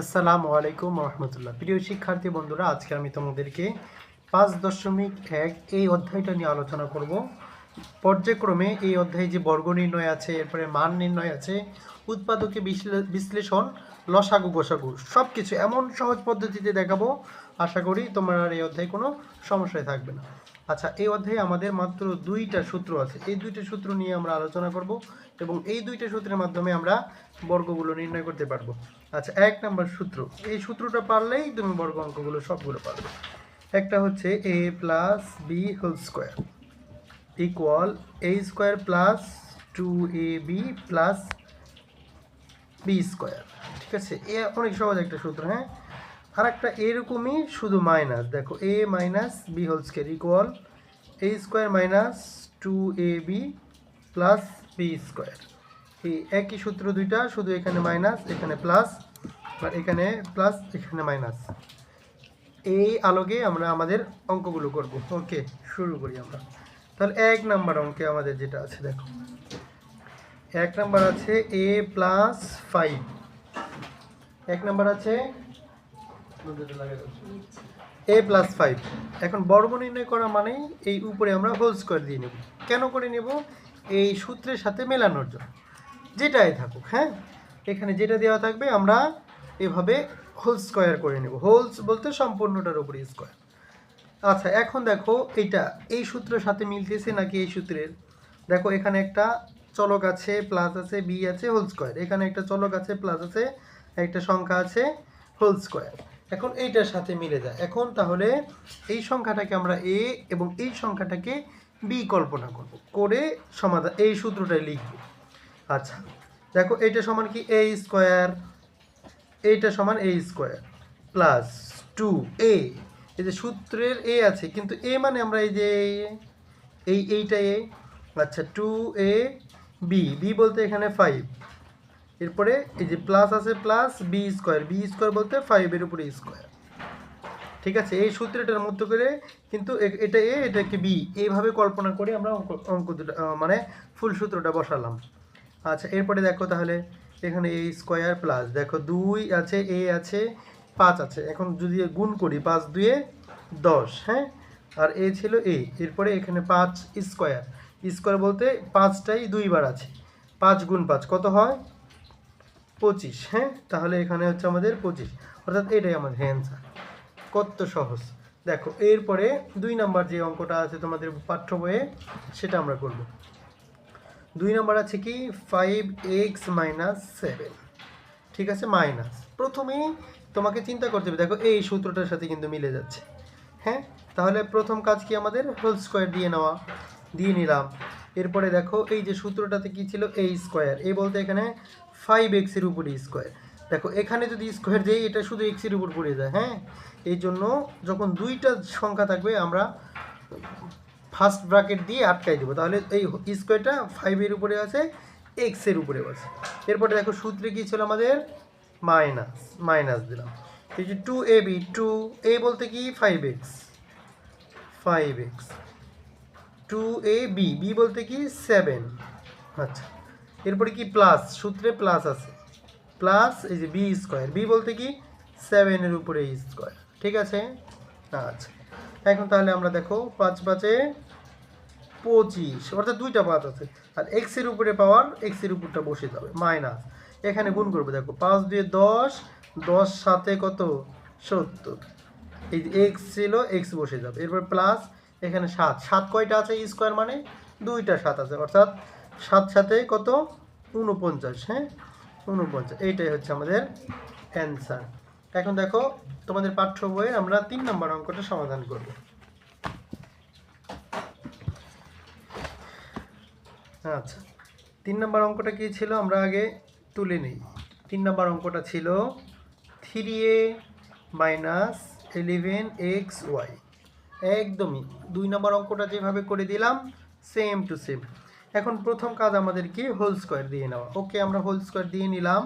আসসালামু আলাইকুম রহমতুল্লাহ। প্রিয় শিক্ষার্থী বন্ধুরা, আজকে আমি তোমাদেরকে পাঁচ দশমিক এক এই অধ্যায়টা নিয়ে আলোচনা করব। পর্যায়ক্রমে এই অধ্যায়ে যে বর্গ নির্ণয় আছে, এরপরে মান নির্ণয় আছে, উৎপাদকে বিশ্লেষণ, লসাগু, গোসাগু সব কিছু এমন সহজ পদ্ধতিতে দেখাবো। আশা করি তোমার আর এই অধ্যায়ে কোনো সমস্যায় থাকবে না। আচ্ছা এই অধ্যায়ে আমাদের মাত্র দুইটা সূত্র আছে। এই দুইটা সূত্র নিয়ে আমরা আলোচনা করব এবং এই দুইটা সূত্রের মাধ্যমে আমরা বর্গগুলো নির্ণয় করতে পারব। আচ্ছা এক নম্বর সূত্র। এই সূত্রটা পারলেই তুমি বর্গ অঙ্কগুলো সবগুলো পারবে। একটা হচ্ছে A plus B whole square equal A square plus two A B plus B square ঠিক আছে? এ অনেক সহজ একটা সূত্র হ্যাঁ? আর একটা এরকমই শুধু মাইনাস দেখো A minus B whole square equal A square minus two A B plus B square এই একই সূত্র দুইটা, শুধু এখানে মাইনাস এখানে প্লাস আর এখানে প্লাস এখানে মাইনাস এই আলোকে আমরা আমাদের অঙ্কগুলো করব। ওকে, শুরু করি আমরা। তাহলে এক নাম্বার অঙ্কে আমাদের যেটা আছে, দেখো। এক নাম্বার আছে এ প্লাস ফাইভ এক নাম্বার আছে এ প্লাস ফাইভ এখন বর্গ নির্ণয় করা মানেই এই উপরে আমরা হোল স্কোয়ার দিয়ে নেব। কেন করে নেব? এই সূত্রের সাথে মেলানোর জন্য। যেটাই থাকুক হ্যাঁ? এখানে যেটা দেওয়া থাকবে, আমরা এভাবে হোল স্কোয়ার করে নেব। হোলস বলতে সম্পূর্ণটার উপরে স্কোয়ার আচ্ছা এখন দেখো, এইটা এই সূত্রের সাথে মিলতেছে নাকি এই সূত্রের? দেখো, এখানে একটা চলক আছে প্লাস আছে বি আছে হোল স্কোয়ার এখানে একটা চলক আছে প্লাস আছে, একটা সংখ্যা আছে হোল স্কোয়ার এখন এইটার সাথে মিলে যায়। এখন তাহলে এই সংখ্যাটাকে আমরা এ এবং এই সংখ্যাটাকে বি কল্পনা করব। করে সমাধান এই সূত্রটাই লিখব। আচ্ছা দেখো এইটা সমান কি? এ স্কোয়ার এইটা সমান A square plus two A এই যে সূত্রের এ আছে, কিন্তু এ মানে আমরা এই যে এই এইটা এ আচ্ছা টু এ বি বি বলতে এখানে ফাইভ এরপরে এই যে প্লাস আছে plus B square B square বলতে ফাইভের উপরে স্কোয়ার ঠিক আছে? এই সূত্রটার মধ্যে করে কিন্তু এ- এটা এ এটাকে বি এইভাবে কল্পনা করে আমরা অঙ্ক অঙ্ক মানে ফুল সূত্রটা বসালাম। আচ্ছা এরপরে দেখো তাহলে, এখানে এ স্কোয়ার প্লাস দেখো দুই আছে এ আছে, পাঁচ আছে। এখন যদি গুণ করি, পাঁচ দুয়ে দশ হ্যাঁ? আর এ ছিল এ এরপরে এখানে পাঁচ স্কোয়ার স্কোয়ার বলতে পাঁচটাই দুইবার আছে। পাঁচ গুণ পাঁচ, কত হয়? পঁচিশ হ্যাঁ? তাহলে এখানে হচ্ছে আমাদের পঁচিশ। অর্থাৎ এটাই আমাদের অ্যান্সার কত সহজ। দেখো, এরপরে দুই নাম্বার যে অঙ্কটা আছে তোমাদের পাঠ্য বইয়ে, সেটা আমরা করব। দুই নাম্বার আছে কি? ফাইভ এক্স মাইনাস সেভেন ঠিক আছে? মাইনাস প্রথমেই তোমাকে চিন্তা করতে হবে। দেখো, এই সূত্রটার সাথে কিন্তু মিলে যাচ্ছে। হ্যাঁ? তাহলে প্রথম কাজ কি আমাদের? হোল স্কোয়ার দিয়ে নেওয়া। দিয়ে নিলাম। এরপরে দেখো, এই যে সূত্রটাতে কি ছিল? এই স্কোয়ার এই বলতে এখানে ফাইভ এক্সের উপরে স্কোয়ার দেখো, এখানে যদি স্কোয়ার দেই, এটা শুধু এক্সের উপর পড়ে যায় হ্যাঁ? এই জন্য যখন দুইটা সংখ্যা থাকবে, আমরা ফার্স্ট ব্র্যাকেট দিয়ে আটকাই দেবো। তাহলে এই স্কোয়ারটা ফাইভের উপরে আছে এক্সের উপরে আছে। এরপরে দেখো, সূত্রে কী ছিল আমাদের? মাইনাস মাইনাস দিলাম। এই যে two A B two A বলতে কি? Five X five X two A B B বলতে কি? সেভেন আচ্ছা। এরপরে কি প্লাস সূত্রে প্লাস আছে। প্লাস এই যে বি স্কোয়ার বি বলতে কি? সেভেনের উপরে স্কোয়ার ঠিক আছে? আচ্ছা। এখন তাহলে আমরা দেখো পাঁচ পাঁচে পঁচিশ। অর্থাৎ দুইটা পাঁচ আছে। আর এক্সের উপরে পাওয়ার এক্সের উপরটা বসে যাবে মাইনাস এখানে গুণ করব দেখো। পাঁচ দুয়ে দশ দশ সাথে কত? সত্তর। এই যে এক্স ছিল এক্স বসে যাবে এরপর প্লাস এখানে সাত। সাত কয়টা আছে? স্কোয়ার মানে দুইটা সাত আছে। অর্থাৎ সাত সাথে কত? উনপঞ্চাশ হ্যাঁ? উনপঞ্চাশ এইটাই হচ্ছে আমাদের অ্যান্সার এখন দেখো, তোমাদের পাঠ্য বইয়ে আমরা তিন নম্বর অঙ্কটা সমাধান করব। আচ্ছা তিন নম্বর অঙ্কটা কি ছিল? আমরা আগে তুলে নিই। তিন নম্বর অঙ্কটা ছিল three A minus eleven X Y. একদমই, দুই নম্বর অঙ্কটা যেভাবে করে দিলাম সেম টু সেম এখন প্রথম কাজ আমাদের কি? হোল স্কোয়ার দিয়ে নেওয়া। ওকে, আমরা হোল স্কোয়ার দিয়ে নিলাম।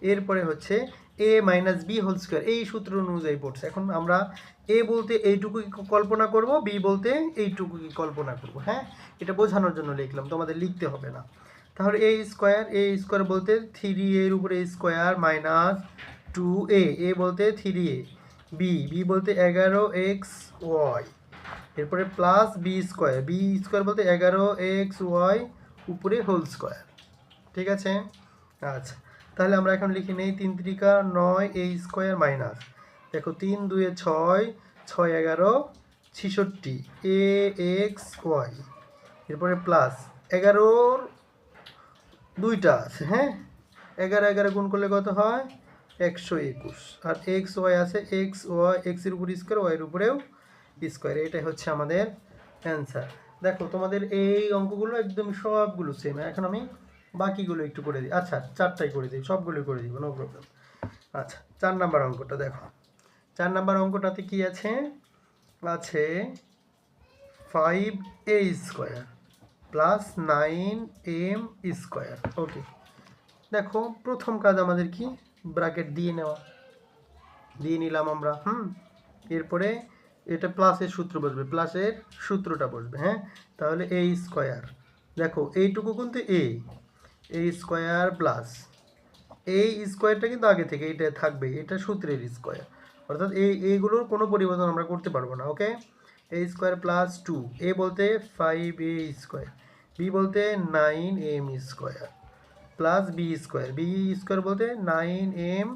এরপরে হচ্ছে A minus B whole square. এই সূত্র অনুযায়ী পড়ছে। এখন আমরা এ বলতে এইটুকু কল্পনা করব? বি বলতে এইটুকু কল্পনা করব? হ্যাঁ? এটা বোঝানোর জন্য লিখলাম। তোমাদের লিখতে হবে না। তাহলে এ স্কোয়ার এ স্কোয়ার বলতে থ্রি এর উপরে square minus two A. A বলতে থ্রি এ। বি বি বলতে এগারো এক্স ওয়াই। এরপরে plus B square B square বলতে এগারো এক্স ওয়াই উপরে হোল স্কোয়ার ঠিক আছে? আচ্ছা তাহলে আমরা এখন লিখে নেই তিন ত্রিকা নয় এ স্কোয়ার মাইনাস দেখো তিন, দুয়ে ছয় ছয় এগারো, ছিষট্টি এ এক্স ওয়াই এরপরে প্লাস এগারোর দুইটা আছে হ্যাঁ? এগারো এগারো গুণ করলে কত হয়? একশো একুশ, আর এক্স ওয়াই আছে এক্স ওয়াই এক্সের উপর স্কোয়ার ওয়াইয়ের উপরেও স্কোয়ার এটাই হচ্ছে আমাদের অ্যান্সার দেখো, তোমাদের এই অঙ্কগুলো একদম সবগুলো সেম এখন আমি বাকিগুলো একটু করে দিই। আচ্ছা চারটাই করে দিই, সবগুলোই করে দিব নো প্রবলেম আচ্ছা চার নাম্বার অঙ্কটা দেখো। চার নাম্বার অঙ্কটাতে কি আছে? আছে five A square plus nine M square okay দেখো, প্রথম কাজ আমাদের কি? ব্র্যাকেট দিয়ে নেওয়া। দিয়ে নিলাম আমরা, হুম? এরপরে এটা প্লাসের সূত্র বসবে প্লাসের সূত্রটা বসবে হ্যাঁ? তাহলে এ স্কোয়ার দেখো এইটুকু কিন্তু এ এ স্কোয়ার প্লাস এই স্কোয়ারটা কিন্তু আগে থেকে এটা থাকবে এটা সূত্রের স্কোয়ার অর্থাৎ এই, এইগুলোর কোনো পরিবর্তন আমরা করতে পারব না okay A square plus two A বলতে ফাইভ এ স্কোয়ার বি বলতে nine M square plus B square B square বলতে নাইন এম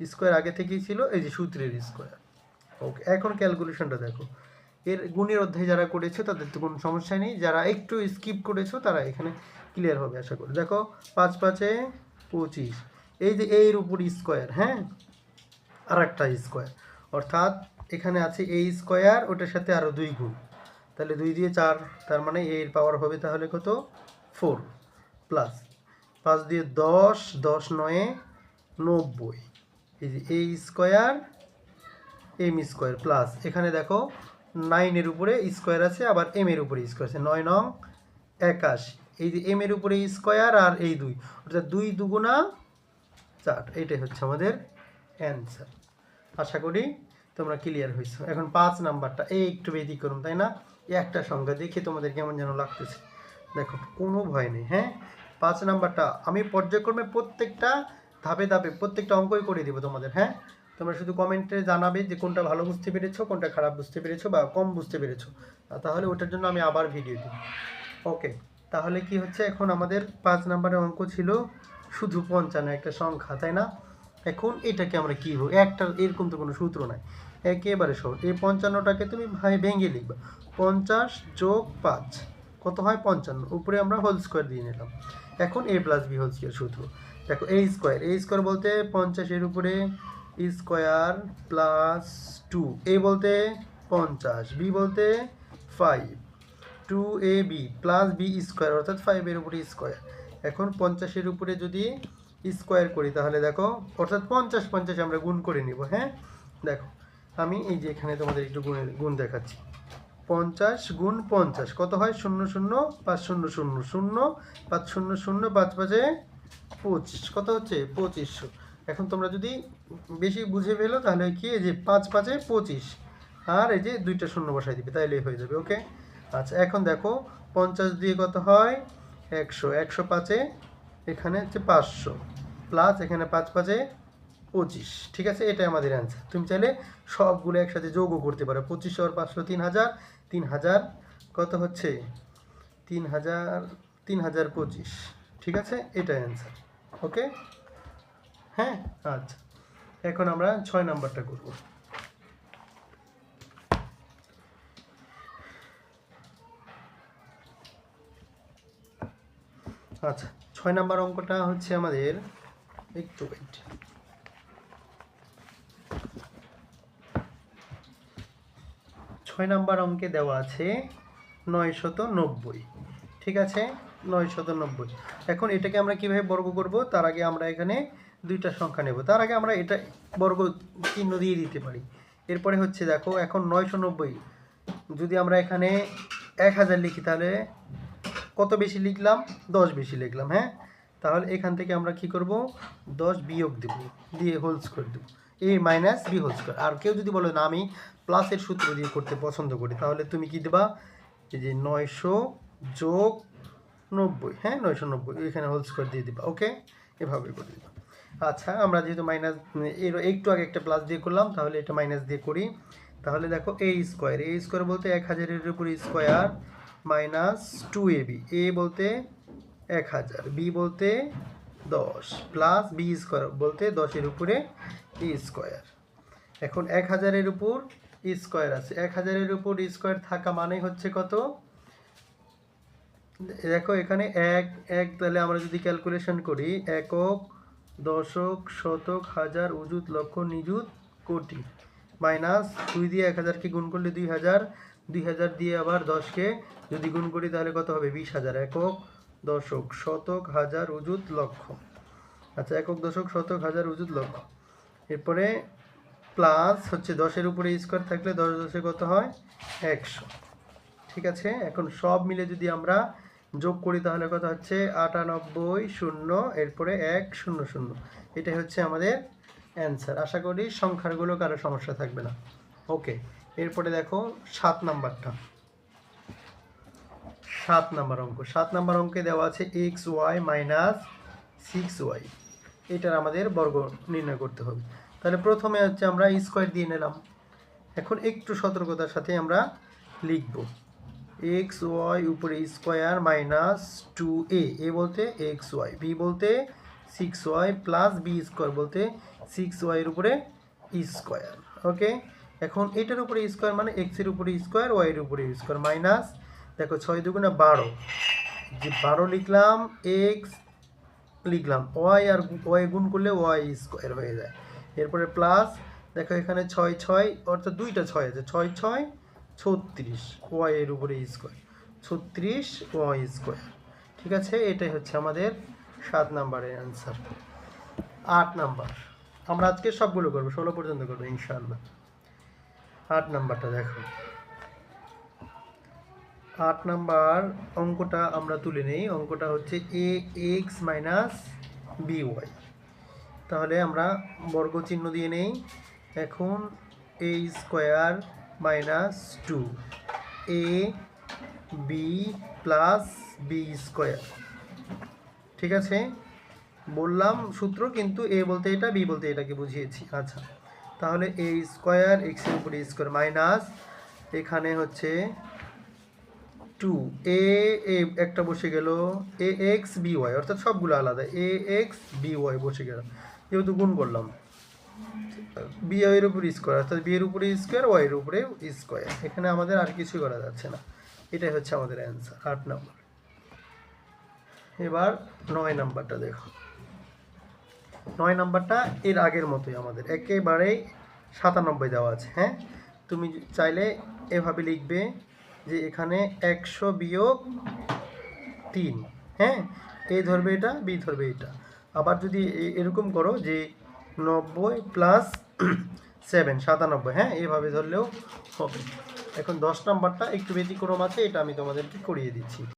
স্কোয়ার আগে থেকেই ছিল, এই যে সূত্রের স্কোয়ার ওকে, এখন ক্যালকুলেশনটা দেখো। এর গুণের অধ্যায় যারা করেছ, তাদের তো কোনো সমস্যা নেই। যারা একটু স্কিপ করেছ, তারা এখানে ক্লিয়ার হবে, আশা করি। দেখো, পাঁচ পাঁচে পঁচিশ। এই যে এর উপর স্কোয়ার হ্যাঁ? আর একটা স্কোয়ার অর্থাৎ এখানে আছে এই স্কোয়ার ওটার সাথে আরও দুই গুণ। তাহলে দুই দিয়ে চার, তার মানে এর পাওয়ার হবে তাহলে কত? ফোর প্লাস পাঁচ দিয়ে দশ দশ নয়ে, নব্বই। এই যে এই স্কোয়ার এম স্কোয়ার প্লাস এখানে দেখো নাইনের উপরে স্কোয়ার আছে, আবার এম এর উপরে স্কোয়ার আছে। নয় নং একাশি। এই যে এম এর উপরে স্কোয়ার আর এই দুই। অর্থাৎ দুই দুগুণা চার। এইটাই হচ্ছে আমাদের অ্যান্সার আশা করি তোমরা ক্লিয়ার হয়েছো। এখন পাঁচ নাম্বারটা, এই একটু ব্যতিক্রম তাই না? একটা সংখ্যা দেখে তোমাদের কেমন যেন লাগতেছে। দেখো, কোনো ভয় নেই হ্যাঁ? পাঁচ নাম্বারটা, আমি পর্যায়ক্রমে প্রত্যেকটা ধাপে ধাপে প্রত্যেকটা অঙ্কই করে দিব তোমাদের হ্যাঁ? তোমরা শুধু কমেন্টে জানাবে যে কোনটা ভালো বুঝতে পেরেছ, কোনটা খারাপ বুঝতে পেরেছ বা কম বুঝতে পেরেছ। তাহলে ওটার জন্য আমি আবার ভিডিও দিই ওকে তাহলে কি হচ্ছে? এখন আমাদের পাঁচ নাম্বারের অঙ্ক ছিল শুধু পঞ্চান্ন একটা সংখ্যা, তাই না? এখন এটাকে আমরা কি হোক একটা এরকম তো কোনো সূত্র নাই। একেবারে সহজ। এই পঞ্চান্নটাকে তুমি ভাই ভেঙে লিখবা। পঞ্চাশ যোগ পাঁচ, কত হয়? পঞ্চান্ন। উপরে আমরা হোল স্কোয়ার দিয়ে নিলাম। এখন A plus B whole square সূত্র। দেখো এ স্কোয়ার এ স্কোয়ার বলতে পঞ্চাশের উপরে স্কোয়ার প্লাস টু। এ বলতে পঞ্চাশ, বি বলতে five two A B plus B square, অর্থাৎ ফাইভের উপরে স্কোয়ার। এখন পঞ্চাশের উপরে যদি স্কোয়ার করি, তাহলে দেখো, অর্থাৎ পঞ্চাশ পঞ্চাশ আমরা গুণ করে নিব হ্যাঁ? দেখো, আমি এই যে এখানে তোমাদের একটু গুণের গুণ দেখাচ্ছি। পঞ্চাশ গুণ পঞ্চাশ, কত হয়? শূন্য শূন্য, পাঁচ, শূন্য শূন্য শূন্য, পাঁচ, শূন্য শূন্য, পাঁচ, পাঁচে পঁচিশ। কত হচ্ছে? পঁচিশশো। এখন তোমরা যদি বেশি বুঝে ফেলো, তাহলে কি? এই যে পাঁচ পাঁচে পঁচিশ। আর এই যে দুইটা শূন্য বসাই দিবে, তাইলে হয়ে যাবে, ওকে? আচ্ছা এখন দেখো, পঞ্চাশ দিয়ে কত হয়? একশো। একশো পাঁচে এখানে হচ্ছে পাঁচশো। প্লাস এখানে পাঁচ পাঁচে পঁচিশ। ঠিক আছে? এটাই আমাদের অ্যান্সার তুমি চাইলে সবগুলো একসাথে যোগও করতে পারো। পঁচিশশো আর পাঁচশো তিন হাজার। তিন হাজার কত হচ্ছে? তিন হাজার তিন হাজার পঁচিশ। ঠিক আছে? এটাই অ্যান্সার ওকে? হ্যাঁ? আচ্ছা। এখন আমরা ছয় নাম্বারটা করব। আচ্ছা ছয় নাম্বার অঙ্কটা হচ্ছে আমাদের একটু। ছয় নাম্বার অঙ্কে দেওয়া আছে নয় শত নব্বই। ঠিক আছে? নয় শত নব্বই। এখন এটাকে আমরা কীভাবে বর্গ করব? তার আগে আমরা এখানে দুইটা সংখ্যা নেব। তার আগে আমরা এটা বর্গ চিহ্ন দিয়ে দিতে পারি। এরপরে হচ্ছে দেখো, এখন নয়শো নব্বই। যদি আমরা এখানে এক হাজার লিখি, তাহলে কত বেশি লিখলাম? দশ বেশি লিখলাম হ্যাঁ? তাহলে এখান থেকে আমরা কি করব? দশ বিয়োগ দেব, দিয়ে হোল স্কোয়ার দেবো। A minus B whole square আর কেউ যদি বলে, না, আমি প্লাসের সূত্র দিয়ে করতে পছন্দ করি, তাহলে তুমি কি দেবা? এই যে নয়শো যোগ নব্বই হ্যাঁ? নয়শো নব্বই, এখানে হোল স্কোয়ার দিয়ে দিবা। ওকে এভাবে করে দিবা। আচ্ছা আমরা যেহেতু মাইনাস এর একটু আগে একটা প্লাস দিয়ে করলাম, তাহলে এটা মাইনাস দিয়ে করি। তাহলে দেখো এ স্কোয়ার এ স্কোয়ার বলতে এক হাজারের উপর square minus two A B A বলতে এক হাজার বি বলতে দশ প্লাস বি স্কোয়ার বলতে দশের উপরে ই স্কোয়ার এখন এক হাজারের উপর স্কোয়ার আছে, এক হাজারের উপর স্কোয়ার থাকা মানে হচ্ছে কত? দেখো এখানে এক এক তাহলে আমরা যদি ক্যালকুলেশন করি, একক দশক, শতক, হাজার, উজুত, লক্ষ, নিযুত, কোটি। মাইনাস দুই দিয়ে এক হাজারকে গুণ করলে দুই হাজার। দুই হাজার দিয়ে আবার দশকে যদি গুণ করি তাহলে কত হবে? বিশ হাজার। একক দশক, শতক, হাজার, উজুত, লক্ষ। আচ্ছা একক দশক, শতক, হাজার, উজুত, লক্ষ। এরপরে প্লাস হচ্ছে দশের উপরে স্কোয়ার থাকলে দশ দশে কত হয়? একশো। ঠিক আছে? এখন সব মিলে যদি আমরা যোগ করি তাহলে কত হচ্ছে? আটানব্বই শূন্য, এরপরে এক, শূন্য শূন্য। এটাই হচ্ছে আমাদের অ্যান্সার আশা করি সংখ্যারগুলো কারও সমস্যা থাকবে না। ওকে এরপরে দেখো সাত নাম্বারটা। সাত নাম্বার অঙ্ক। সাত নাম্বার অঙ্কে দেওয়া আছে X Y minus six Y এটার আমাদের বর্গ নির্ণয় করতে হবে। তাহলে প্রথমে হচ্ছে আমরা স্কোয়ার দিয়ে নিলাম। এখন একটু সতর্কতার সাথে আমরা লিখব। এক্স ওয়াই উপরে square minus two A. A বলতে এক্স ওয়াই, বি বলতে six Y plus B square বলতে সিক্স ওয়াইয়ের উপরে স্কোয়ার, ওকে? এখন এটার উপরে স্কোয়ার মানে এক্সের উপরে স্কোয়ার ওয়াইয়ের উপরে স্কোয়ার মাইনাস, দেখো ছয় দুগুণে বারো। যে বারো লিখলাম, এক্স লিখলাম, ওয়াই আর ওয়াই গুণ করলে ওয়াই স্কোয়ার হয়ে যায়। এরপরে প্লাস, দেখো এখানে ছয় ছয়, অর্থাৎ দুইটা ছয় আছে, ছয় ছয় ছত্রিশ ওয়াই এর উপরে স্কোয়ার ছত্রিশ ওয়াই স্কোয়ার ঠিক আছে? এটাই হচ্ছে আমাদের সাত নাম্বারের অ্যান্সার আট নাম্বার। আমরা আজকে সবগুলো করব, ষোলো পর্যন্ত করব, ইনশাআল্লাহ। আট নাম্বারটা দেখো। আট নাম্বার অঙ্কটা আমরা তুলে নেই। অঙ্কটা হচ্ছে A X minus B Y তাহলে আমরা বর্গ চিহ্ন দিয়ে নেই। এখন A square minus two A B plus B square ঠিক আছে? বললাম সূত্র, কিন্তু এ বলতে এটা বি বলতে এটাকে বুঝিয়েছি। আচ্ছা। তাহলে এ স্কোয়ার এক্সের উপরে স্কোয়ার মাইনাস এখানে হচ্ছে টু এ একটা বসে গেল। এ এক্স বি ওয়াই অর্থাৎ সবগুলো আলাদা। এ এক্স বি ওয়াই বসে গেল। যেহেতু গুণ করলাম। বি এর উপরে স্কোয়ার অর্থাৎ বি এর উপরে স্কোয়ার ওয়াই এর উপরে স্কোয়ার এখানে আমাদের আর কিছু করা যাচ্ছে না। এটাই হচ্ছে আমাদের অ্যান্সার আট নম্বর এবার নয় নাম্বারটা দেখো। নয় নাম্বারটা এর আগের মতোই আমাদের। একেবারেই সাতানব্বই দেওয়া আছে হ্যাঁ? তুমি চাইলে এভাবে লিখবে যে এখানে একশো বিয়োগ তিন হ্যাঁ? এ ধরবে এটা, বি ধরবে এটা। আবার যদি এরকম করো যে নব্বই প্লাস সেভেন সাতানব্বই হ্যাঁ? এইভাবে ধরলেও হবে। এখন দশ নাম্বারটা একটু ব্যতিক্রম আছে, এটা আমি তোমাদেরকে করিয়ে দিচ্ছি।